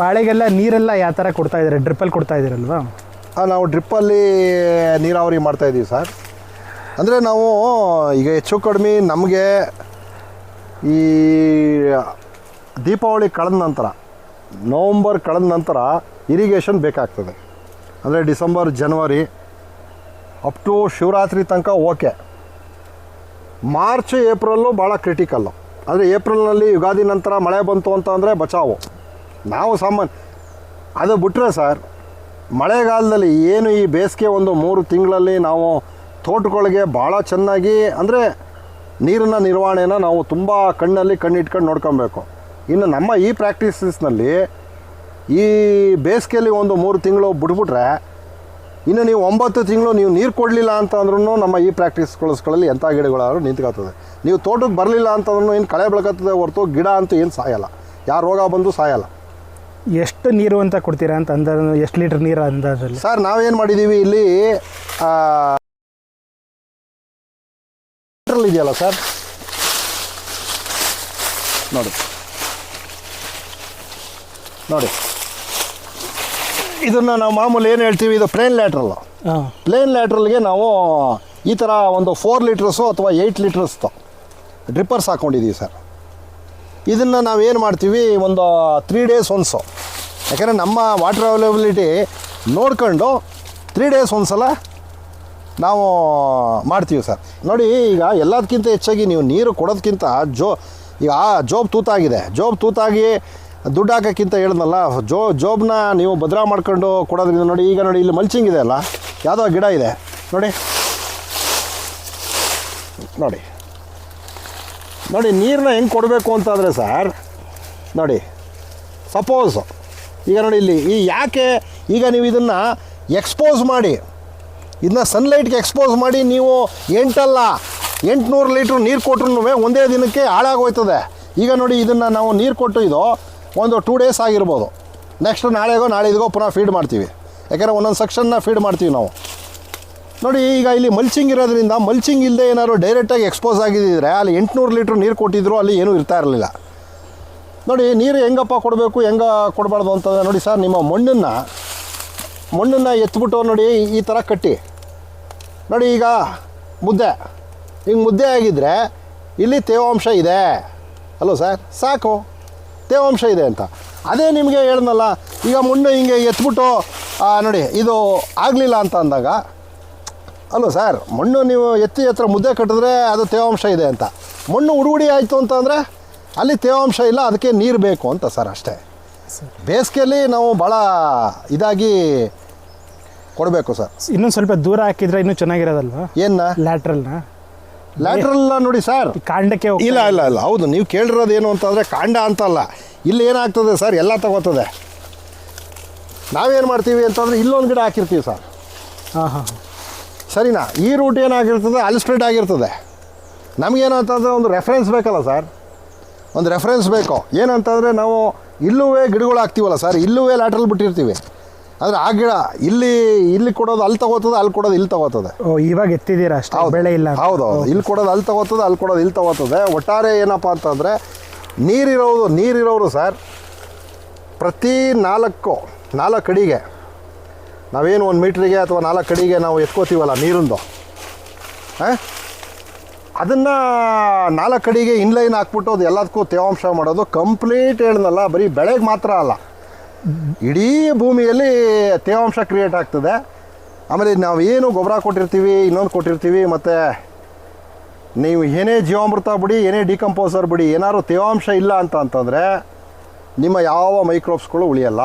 ಬಾಳೆಗೆಲ್ಲ ನೀರೆಲ್ಲ ಯಾವ ಥರ ಕೊಡ್ತಾ ಇದ್ದಾರೆ? ಡ್ರಿಪ್ಪಲ್ಲಿ ಕೊಡ್ತಾ ಇದ್ದೀರಲ್ವಾ? ನಾವು ಡ್ರಿಪ್ಪಲ್ಲಿ ನೀರಾವರಿ ಮಾಡ್ತಾ ಇದ್ದೀವಿ ಸರ್. ಅಂದರೆ ನಾವು ಈಗ ಹೆಚ್ಚು ಕಡಿಮೆ ನಮಗೆ ಈ ದೀಪಾವಳಿ ಕಳೆದ ನಂತರ, ನವಂಬರ್ ಕಳೆದ ನಂತರ ಇರಿಗೇಷನ್ ಬೇಕಾಗ್ತದೆ. ಅಂದರೆ ಡಿಸೆಂಬರ್, ಜನವರಿ ಅಪ್ ಟು ಶಿವರಾತ್ರಿ ತನಕ ಓಕೆ ಮಾರ್ಚ್, ಏಪ್ರಿಲ್ಲು ಭಾಳ ಕ್ರಿಟಿಕಲ್ಲು ಅಂದರೆ ಏಪ್ರಿಲ್ನಲ್ಲಿ ಯುಗಾದಿ ನಂತರ ಮಳೆ ಬಂತು ಅಂತ ಅಂದರೆ ಬಚಾವು. ನಾವು ಸಾಮಾನ್ಯ ಅದು ಬಿಟ್ಟರೆ ಸರ್, ಮಳೆಗಾಲದಲ್ಲಿ ಏನು ಈ ಬೇಸಿಗೆ ಒಂದು ಮೂರು ತಿಂಗಳಲ್ಲಿ ನಾವು ತೋಟಗಳಿಗೆ ಭಾಳ ಚೆನ್ನಾಗಿ ಅಂದರೆ ನೀರಿನ ನಿರ್ವಹಣೆನ ನಾವು ತುಂಬ ಕಣ್ಣಲ್ಲಿ ಕಣ್ಣಿಟ್ಕೊಂಡು ನೋಡ್ಕೊಬೇಕು. ಇನ್ನು ನಮ್ಮ ಈ ಪ್ರಾಕ್ಟೀಸಸ್ನಲ್ಲಿ ಈ ಬೇಸಿಗೆಯಲ್ಲಿ ಒಂದು ಮೂರು ತಿಂಗಳು ಬಿಟ್ಬಿಟ್ರೆ ಇನ್ನು ನೀವು ಒಂಬತ್ತು ತಿಂಗಳು ನೀವು ನೀರು ಕೊಡಲಿಲ್ಲ ಅಂತ ಅಂದ್ರೂ ನಮ್ಮ ಈ ಪ್ರಾಕ್ಟೀಸ್ಗಳಲ್ಲಿ ಎಂಥ ಗಿಡಗಳಾದ್ರೂ ನಿಂತ್ಕೊಳ್ತದೆ. ನೀವು ತೋಟಕ್ಕೆ ಬರಲಿಲ್ಲ ಅಂತಂದ್ರೂ ಏನು ಕಳೆ ಬೆಳಕತ್ತದೆ ಹೊರತು ಗಿಡ ಅಂತೂ ಏನು ಸಾಯಲ್ಲ. ಯಾರು ರೋಗ ಬಂದು ಸಾಯಲ್ಲ. ಎಷ್ಟು ನೀರು ಅಂತ ಕೊಡ್ತೀರಾ ಅಂತ ಅಂದಾಜು ಎಷ್ಟು ಲೀಟರ್ ನೀರು ಅಂದಾಜಲ್ಲಿ? ಸರ್ ನಾವೇನು ಮಾಡಿದ್ದೀವಿ ಇಲ್ಲಿ ಆ, ಲೀಟ್ರಲ್ಲಿ ಇದೆಯಲ್ಲ ಸರ್? ನೋಡಿ. ನೋಡಿ. ಇದನ್ನು ನಾವು ಮಾಮೂಲಿ ಏನು ಹೇಳ್ತೀವಿ ಇದು ಪ್ಲೇನ್ ಲ್ಯಾಟ್ರಲ್ಲು ಹಾಂ. ಪ್ಲೇನ್ ಲ್ಯಾಟ್ರಲ್ಗೆ ನಾವು ಈ ಥರ ಒಂದು ಫೋರ್ ಲೀಟ್ರಸ್ಸು ಅಥವಾ ಏಯ್ಟ್ ಲೀಟರ್ಸ್ದು ಡ್ರಿಪ್ಪರ್ಸ್ ಹಾಕ್ಕೊಂಡಿದ್ದೀವಿ ಸರ್. ಇದನ್ನು ನಾವೇನು ಮಾಡ್ತೀವಿ ಒಂದು ತ್ರೀ ಡೇಸ್ ಒನ್ಸು ಯಾಕಂದರೆ ನಮ್ಮ ವಾಟರ್ ಅವೈಲೇಬಿಲಿಟಿ ನೋಡ್ಕೊಂಡು ತ್ರೀ ಡೇಸ್ ಒಂದು ಸಲ ನಾವು ಮಾಡ್ತೀವಿ ಸರ್. ನೋಡಿ, ಈಗ ಎಲ್ಲದಕ್ಕಿಂತ ಹೆಚ್ಚಾಗಿ ನೀವು ನೀರು ಕೊಡೋದಕ್ಕಿಂತ ಜೋ ಈಗ ಆ ಜೋಬ್ ತೂತಾಗಿದೆ. ಜೋಬ್ ತೂತಾಗಿ ದುಡ್ಡು ಹಾಕೋಕ್ಕಿಂತ ಹೇಳಿದ್ನಲ್ಲ, ಜೋ ಜೋಬ್ನ ನೀವು ಭದ್ರಾ ಮಾಡ್ಕೊಂಡು ಕೊಡೋದ್ರಿಂದ ನೋಡಿ, ಈಗ ನೋಡಿ, ಇಲ್ಲಿ ಮಲ್ಚಿಂಗ್ ಇದೆ ಅಲ್ಲ, ಯಾವುದೋ ಗಿಡ ಇದೆ. ನೋಡಿ. ನೋಡಿ. ನೋಡಿ ನೀರನ್ನ ಹೆಂಗೆ ಕೊಡಬೇಕು ಅಂತಂದರೆ ಸರ್, ನೋಡಿ. ಸಪೋಸ್ ಈಗ ನೋಡಿ ಇಲ್ಲಿ, ಈ ಯಾಕೆ ಈಗ ನೀವು ಇದನ್ನು ಎಕ್ಸ್ಪೋಸ್ ಮಾಡಿ, ಇದನ್ನ ಸನ್ಲೈಟ್ಗೆ ಎಕ್ಸ್ಪೋಸ್ ಮಾಡಿ ನೀವು ಎಂಟಲ್ಲ, ಎಂಟುನೂರು ಲೀಟ್ರ್ ನೀರು ಕೊಟ್ರು ಒಂದೇ ದಿನಕ್ಕೆ ಹಾಳಾಗೋಯ್ತದೆ. ಈಗ ನೋಡಿ ಇದನ್ನು ನಾವು ನೀರು ಕೊಟ್ಟು ಇದು ಒಂದು ಟೂ ಡೇಸ್ ಆಗಿರ್ಬೋದು. ನೆಕ್ಸ್ಟ್ ನಾಳೆಗೋ ನಾಳೆ ನಾಳಿದ್ಗೋ ಪುನಃ ಫೀಡ್ ಮಾಡ್ತೀವಿ. ಯಾಕೆಂದರೆ ಒಂದೊಂದು ಸೆಕ್ಷನ್ನ ಫೀಡ್ ಮಾಡ್ತೀವಿ ನಾವು. ನೋಡಿ ಈಗ ಇಲ್ಲಿ ಮಲ್ಚಿಂಗ್ ಇರೋದ್ರಿಂದ ಮಲ್ಚಿಂಗ್ ಇಲ್ಲದೆ ಏನಾದ್ರು ಡೈರೆಕ್ಟಾಗಿ ಎಕ್ಸ್ಪೋಸ್ ಆಗಿದ್ದರೆ ಅಲ್ಲಿ ಎಂಟುನೂರು ಲೀಟ್ರ್ ನೀರು ಕೊಟ್ಟಿದ್ರು ಅಲ್ಲಿ ಏನೂ ಇರ್ತಾ ಇರಲಿಲ್ಲ. ನೋಡಿ, ನೀರು ಹೆಂಗಪ್ಪ ಕೊಡಬೇಕು, ಹೆಂಗ ಕೊಡಬಾರ್ದು ಅಂತಂದರೆ ನೋಡಿ ಸರ್, ನಿಮ್ಮ ಮಣ್ಣನ್ನು ಮಣ್ಣನ್ನು ಎತ್ಬಿಟ್ಟು ನೋಡಿ, ಈ ಥರ ಕಟ್ಟಿ. ನೋಡಿ ಈಗ ಮುದ್ದೆ. ಈಗ ಮುದ್ದೆ ಆಗಿದ್ದರೆ ಇಲ್ಲಿ ತೇವಾಂಶ ಇದೆ. ಅಲೋ ಸರ್, ಸಾಕು. ತೇವಾಂಶ ಇದೆ ಅಂತ. ಅದೇ ನಿಮಗೆ ಹೇಳ್ದಲ್ಲ, ಈಗ ಮಣ್ಣು ಹಿಂಗೆ ಎತ್ಬಿಟ್ಟು ನೋಡಿ, ಇದು ಆಗಲಿಲ್ಲ ಅಂತ ಅಂದಾಗ ಅಲ್ಲೋ ಸರ್, ಮಣ್ಣು ನೀವು ಎತ್ತಿ ಹತ್ರ ಮುದ್ದೆ ಕಟ್ಟಿದ್ರೆ ಅದು ತೇವಾಂಶ ಇದೆ ಅಂತ. ಮಣ್ಣು ಉಡುಗುಡಿ ಆಯಿತು ಅಂತಂದರೆ ಅಲ್ಲಿ ತೇವಾಂಶ ಇಲ್ಲ ಅದಕ್ಕೆ ನೀರು ಬೇಕು ಅಂತ ಸರ್ ಅಷ್ಟೇ. ಬೇಸಿಗೆಯಲ್ಲಿ ನಾವು ಭಾಳ ಇದಾಗಿ ಕೊಡಬೇಕು ಸರ್. ಇನ್ನೊಂದು ಸ್ವಲ್ಪ ದೂರ ಹಾಕಿದ್ರೆ ಇನ್ನೂ ಚೆನ್ನಾಗಿರೋದಲ್ವಾ? ಏನ ಲ್ಯಾಟ್ರಲ್ನ? ಲ್ಯಾಟ್ರಲ್ ನೋಡಿ ಸರ್. ಕಾಂಡಕ್ಕೆ ಇಲ್ಲ ಇಲ್ಲ ಇಲ್ಲ. ಹೌದು ನೀವು ಕೇಳಿರೋದು ಏನು ಅಂತಂದರೆ ಕಾಂಡ ಅಂತಲ್ಲ ಇಲ್ಲಿ ಏನಾಗ್ತದೆ ಸರ್? ಎಲ್ಲ ತಗೋತದೆ. ನಾವೇನು ಮಾಡ್ತೀವಿ ಅಂತಂದರೆ ಇಲ್ಲೊಂದು ಗಿಡ ಹಾಕಿರ್ತೀವಿ ಸರ್. ಹಾಂ ಹಾಂ ಸರಿನಾ? ಈ ರೂಟ್ ಏನಾಗಿರ್ತದೆ? ಅಲ್ಲಿ ಸ್ಪ್ರೆಡ್ ಆಗಿರ್ತದೆ. ನಮಗೇನು ಅಂತಂದರೆ ಒಂದು ರೆಫರೆನ್ಸ್ ಬೇಕಲ್ಲ ಸರ್. ಒಂದು ರೆಫರೆನ್ಸ್ ಬೇಕು. ಏನಂತಂದರೆ ನಾವು ಇಲ್ಲೂ ಗಿಡಗಳು ಹಾಕ್ತೀವಲ್ಲ ಸರ್ ಇಲ್ಲೂ ಲ್ಯಾಟ್ರಲ್ ಬಿಟ್ಟಿರ್ತೀವಿ. ಆದರೆ ಆ ಗಿಡ ಇಲ್ಲಿ ಇಲ್ಲಿ ಕೊಡೋದು ಅಲ್ಲಿ ತಗೋತದೆ ಅಲ್ಲಿ ಕೊಡೋದು ಇಲ್ಲಿ ತಗೋತದೆ. ಓ ಇವಾಗ ಎತ್ತಿದ್ದೀರಾ ಅಷ್ಟೇ. ಬೆಳೆ ಇಲ್ಲ. ಹೌದು ಇಲ್ಲಿ ಕೊಡೋದು ಅಲ್ಲಿ ತಗೋತದೆ ಅಲ್ಲಿ ಕೊಡೋದು ಇಲ್ಲಿ ತಗೋತದೆ. ಒಟ್ಟಾರೆ ಏನಪ್ಪ ಅಂತಂದರೆ ನೀರಿರೋದು ನೀರಿರೋರು ಸರ್ ಪ್ರತಿ ನಾಲ್ಕು ನಾಲ್ಕು ಅಡಿಗೆ ನಾವೇನು ಒಂದು ಮೀಟ್ರಿಗೆ ಅಥವಾ ನಾಲ್ಕು ಅಡಿಗೆ ನಾವು ಎತ್ಕೋತೀವಲ್ಲ ನೀರಿಂದು? ಅದನ್ನು ನಾಲ್ಕು ಕಡೆಗೆ ಇನ್ಲೈನ್ ಹಾಕ್ಬಿಟ್ಟು ಅದು ಎಲ್ಲದಕ್ಕೂ ತೇವಾಂಶ ಮಾಡೋದು ಕಂಪ್ಲೀಟ್ ಹೇಳಿದ್ನಲ್ಲ ಬರೀ ಬೆಳೆಗೆ ಮಾತ್ರ ಅಲ್ಲ. ಇಡೀ ಭೂಮಿಯಲ್ಲಿ ತೇವಾಂಶ ಕ್ರಿಯೇಟ್ ಆಗ್ತದೆ. ಆಮೇಲೆ ನಾವು ಏನು ಗೊಬ್ಬರ ಕೊಟ್ಟಿರ್ತೀವಿ, ಇನ್ನೊಂದು ಕೊಟ್ಟಿರ್ತೀವಿ, ಮತ್ತು ನೀವು ಏನೇ ಜೀವಾಮೃತ ಬಿಡಿ, ಏನೇ ಡಿಕಂಪೋಸರ್ ಬಿಡಿ, ಏನಾದ್ರು ತೇವಾಂಶ ಇಲ್ಲ ಅಂತ ಅಂತಂದರೆ ನಿಮ್ಮ ಯಾವ ಮೈಕ್ರೋಬ್ಸ್ಗಳು ಉಳಿಯಲ್ಲ.